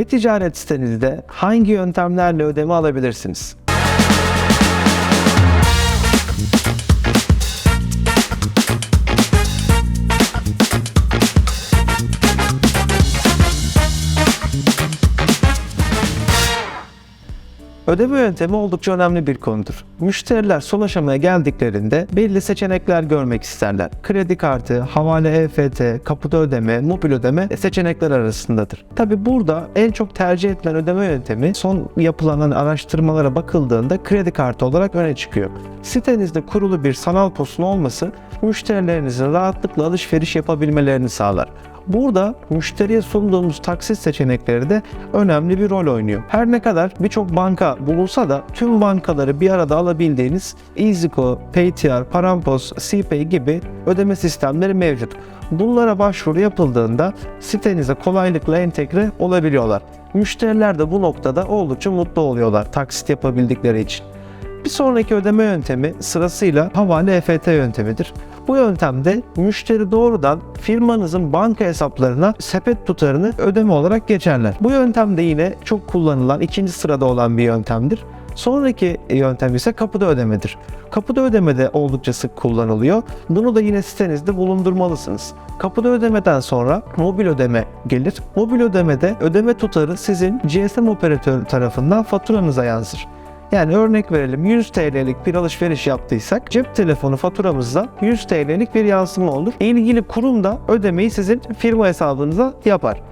E-ticaret sitenizde hangi yöntemlerle ödeme alabilirsiniz? Ödeme yöntemi oldukça önemli bir konudur. Müşteriler son aşamaya geldiklerinde belli seçenekler görmek isterler. Kredi kartı, havale EFT, kapıda ödeme, mobil ödeme seçenekler arasındadır. Tabi burada en çok tercih edilen ödeme yöntemi son yapılan hani araştırmalara bakıldığında kredi kartı olarak öne çıkıyor. Sitenizde kurulu bir sanal posun olması müşterilerinizin rahatlıkla alışveriş yapabilmelerini sağlar. Burada müşteriye sunduğumuz taksit seçenekleri de önemli bir rol oynuyor. Her ne kadar birçok banka bulunsa da tüm bankaları bir arada alabildiğiniz EasyCo, Paytr, Parampos, CPay gibi ödeme sistemleri mevcut. Bunlara başvuru yapıldığında sitenize kolaylıkla entegre olabiliyorlar. Müşteriler de bu noktada oldukça mutlu oluyorlar taksit yapabildikleri için. Bir sonraki ödeme yöntemi sırasıyla havale EFT yöntemidir. Bu yöntemde müşteri doğrudan firmanızın banka hesaplarına sepet tutarını ödeme olarak geçerler. Bu yöntem de yine çok kullanılan ikinci sırada olan bir yöntemdir. Sonraki yöntem ise kapıda ödemedir. Kapıda ödeme de oldukça sık kullanılıyor. Bunu da yine sitenizde bulundurmalısınız. Kapıda ödemeden sonra mobil ödeme gelir. Mobil ödemede ödeme tutarı sizin GSM operatörü tarafından faturanıza yansır. Yani örnek verelim 100 TL'lik bir alışveriş yaptıysak cep telefonu faturamızda 100 TL'lik bir yansıma olur. İlgili kurum da ödemeyi sizin firma hesabınıza yapar.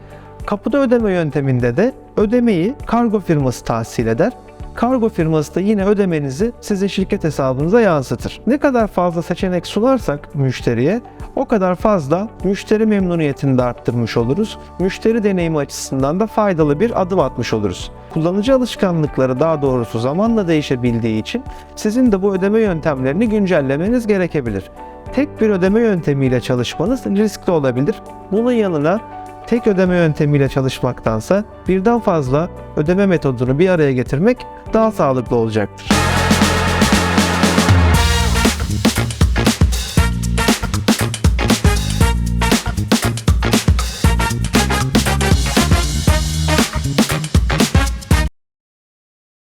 Kapıda ödeme yönteminde de ödemeyi kargo firması tahsil eder. Kargo firması da yine ödemenizi sizin şirket hesabınıza yansıtır. Ne kadar fazla seçenek sunarsak müşteriye o kadar fazla müşteri memnuniyetini de arttırmış oluruz. Müşteri deneyimi açısından da faydalı bir adım atmış oluruz. Kullanıcı alışkanlıkları daha doğrusu zamanla değişebildiği için sizin de bu ödeme yöntemlerini güncellemeniz gerekebilir. Tek bir ödeme yöntemiyle çalışmanız riskli olabilir. Bunun yanına tek ödeme yöntemiyle çalışmaktansa birden fazla ödeme metodunu bir araya getirmek daha sağlıklı olacaktır.